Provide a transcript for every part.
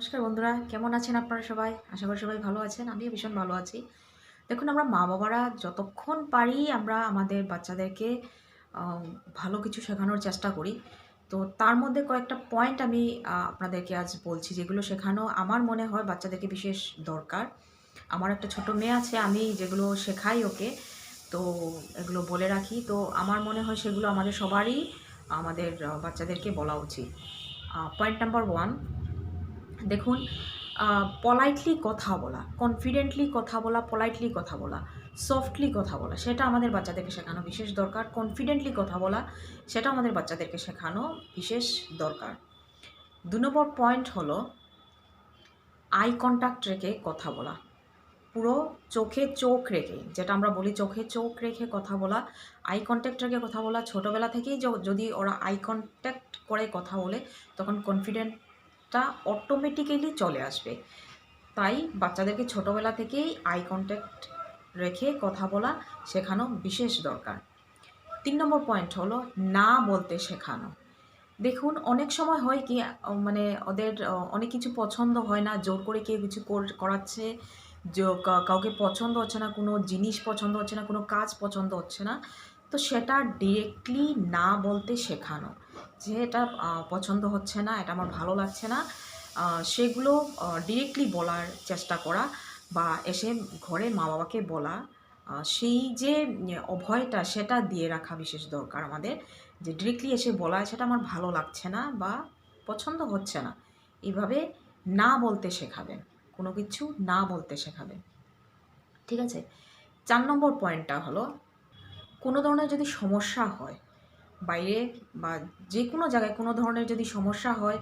নমস্কার বন্ধুরা, কেমন আছেন আপনারা সবাই? আশা করি সবাই ভালো আছেন, আমিও ভীষণ ভালো আছি। দেখুন, আমরা মা বাবারা যতক্ষণ পারি আমরা আমাদের বাচ্চাদেরকে ভালো কিছু শেখানোর চেষ্টা করি। তো তার মধ্যে কয়েকটা পয়েন্ট আমি আপনাদেরকে আজ বলছি, যেগুলো শেখানো আমার মনে হয় বাচ্চাদেরকে বিশেষ দরকার। আমার একটা ছোট মেয়ে আছে, আমি যেগুলো শেখাই ওকে, তো এগুলো বলে রাখি। তো আমার মনে হয় সেগুলো আমাদের সবারই, আমাদের বাচ্চাদেরকে বলা উচিত। পয়েন্ট নাম্বার ওয়ান দেখুন পলাইটলি কথা বলা কনফিডেন্টলি কথা বলা পলাইটলি কথা বলা সফটলি কথা বলা, সেটা আমাদের বাচ্চাদেরকে শেখানো বিশেষ দরকার। কনফিডেন্টলি কথা বলা, সেটা আমাদের বাচ্চাদেরকে শেখানো বিশেষ দরকার। দু নম্বর পয়েন্ট হলো আই কন্ট্যাক্ট রেখে কথা বলা। পুরো চোখে চোখ রেখে, যেটা আমরা বলি চোখে চোখ রেখে কথা বলা আই কন্ট্যাক্ট রেখে কথা বলা, ছোটোবেলা থেকেই যদি ওরা আই কন্ট্যাক্ট করে কথা বলে, তখন কনফিডেন্টটা অটোমেটিক্যালি চলে আসবে। তাই বাচ্চাদেরকে ছোটোবেলা থেকেই আই কন্ট্যাক্ট রেখে কথা বলা শেখানো বিশেষ দরকার। তিন নম্বর পয়েন্ট হলো না বলতে শেখানো। দেখুন, অনেক সময় হয় কি মানে ওদের অনেক কিছু পছন্দ হয় না, জোর করে কেউ কিছু করাচ্ছে কাউকে পছন্দ হচ্ছে না, কোনো জিনিস পছন্দ হচ্ছে না, কোনো কাজ পছন্দ হচ্ছে না, তো সেটা ডিরেক্টলি না বলতে শেখানো। যে এটা পছন্দ হচ্ছে না, এটা আমার ভালো লাগছে না সেগুলো ডিরেক্টলি বলার চেষ্টা করা বা এসে ঘরে মা বাবাকে বলা সেই যে অভয়টা সেটা দিয়ে রাখা বিশেষ দরকার আমাদের, যে ডিরেক্টলি এসে বলা সেটা আমার ভালো লাগছে না বা পছন্দ হচ্ছে না। এইভাবে না বলতে শেখাবেন কোনো কিছু না বলতে শেখাবেন ঠিক আছে? চার নম্বর পয়েন্টটা হলো, কোনো ধরনের যদি সমস্যা হয় বাইরে বা যে কোনো জায়গায় কোনো ধরনের যদি সমস্যা হয়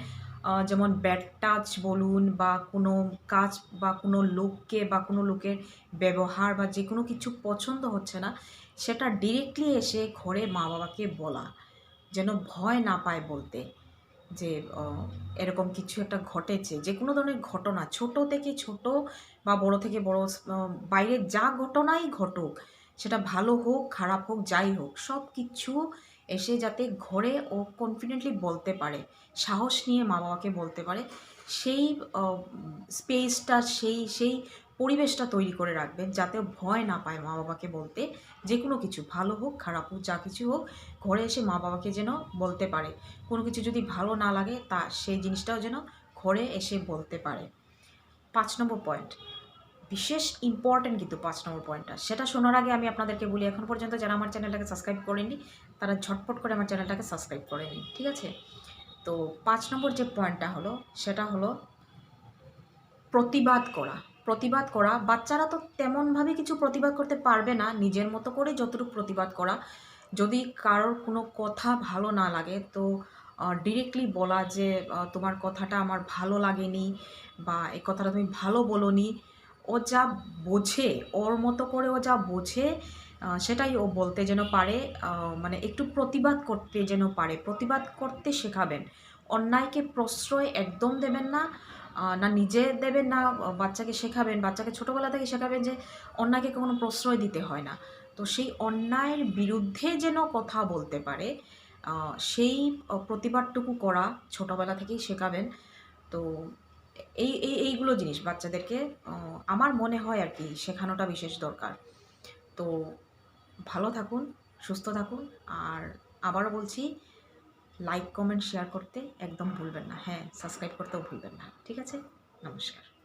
যেমন ব্যাড টাচ বলুন বা কোনো কাজ বা কোনো লোককে বা কোনো লোকের ব্যবহার বা যে কোনো কিছু পছন্দ হচ্ছে না, সেটা ডিরেক্টলি এসে ঘরে মা বাবাকে বলা। যেন ভয় না পায় বলতে যে এরকম কিছু একটা ঘটেছে। যে কোনো ধরনের ঘটনা, ছোট থেকে ছোট বা বড় থেকে বড় বাইরে যা ঘটনাই ঘটুক, সেটা ভালো হোক, খারাপ হোক, যাই হোক সব কিছু এসে যাতে ঘরে ও কনফিডেন্টলি বলতে পারে, সাহস নিয়ে মা বাবাকে বলতে পারে, সেই স্পেসটা সেই সেই পরিবেশটা তৈরি করে রাখবেন যাতে ভয় না পায় মা বাবাকে বলতে। যে কোনো কিছু, ভালো হোক, খারাপ হোক, যা কিছু হোক, ঘরে এসে মা বাবাকে যেন বলতে পারে। কোনো কিছু যদি ভালো না লাগে, তা সেই জিনিসটাও যেন ঘরে এসে বলতে পারে। পাঁচ নম্বর পয়েন্ট বিশেষ ইম্পর্ট্যান্ট কিন্তু পাঁচ নম্বর পয়েন্টটা সেটা শোনার আগে আমি আপনাদেরকে বলি, এখন পর্যন্ত যারা আমার চ্যানেলটাকে সাবস্ক্রাইব করেনি তারা ঝটপট করে আমার চ্যানেলটাকে সাবস্ক্রাইব করে নিন, ঠিক আছে? তো পাঁচ নম্বর যে পয়েন্টটা হলো, সেটা হলো প্রতিবাদ করা। প্রতিবাদ করা, বাচ্চারা তো তেমনভাবে কিছু প্রতিবাদ করতে পারবে না, নিজের মতো করে যতটুকু প্রতিবাদ করা। যদি কারোর কোনো কথা ভালো না লাগে, তো ডিরেক্টলি বলা যে তোমার কথাটা আমার ভালো লাগেনি বা এই কথাটা তুমি ভালো বলোনি ও যা বোঝে, ওর মতো করে ও যা বোঝে সেটাই ও বলতে যেন পারে মানে একটু প্রতিবাদ করতে যেন পারে। প্রতিবাদ করতে শেখাবেন। অন্যায়কে প্রশ্রয় একদম দেবেন না না নিজে দেবেন, না বাচ্চাকে শেখাবেন। বাচ্চাকে ছোটোবেলা থেকে শেখাবেন যে অন্যায়কে কোনো প্রশ্রয় দিতে হয় না। তো সেই অন্যায়ের বিরুদ্ধে যেন কথা বলতে পারে সেই প্রতিবাদটুকু করা ছোটোবেলা থেকেই শেখাবেন। তো এই এই, এইগুলো জিনিস বাচ্চাদেরকে আমার মনে হয় আর কি শেখানোটা বিশেষ দরকার। তো ভালো থাকুন, সুস্থ থাকুন, আর আবারও বলছি লাইক কমেন্ট শেয়ার করতে একদম ভুলবেন না। হ্যাঁ সাবস্ক্রাইব করতেও ভুলবেন না। ঠিক আছে? নমস্কার।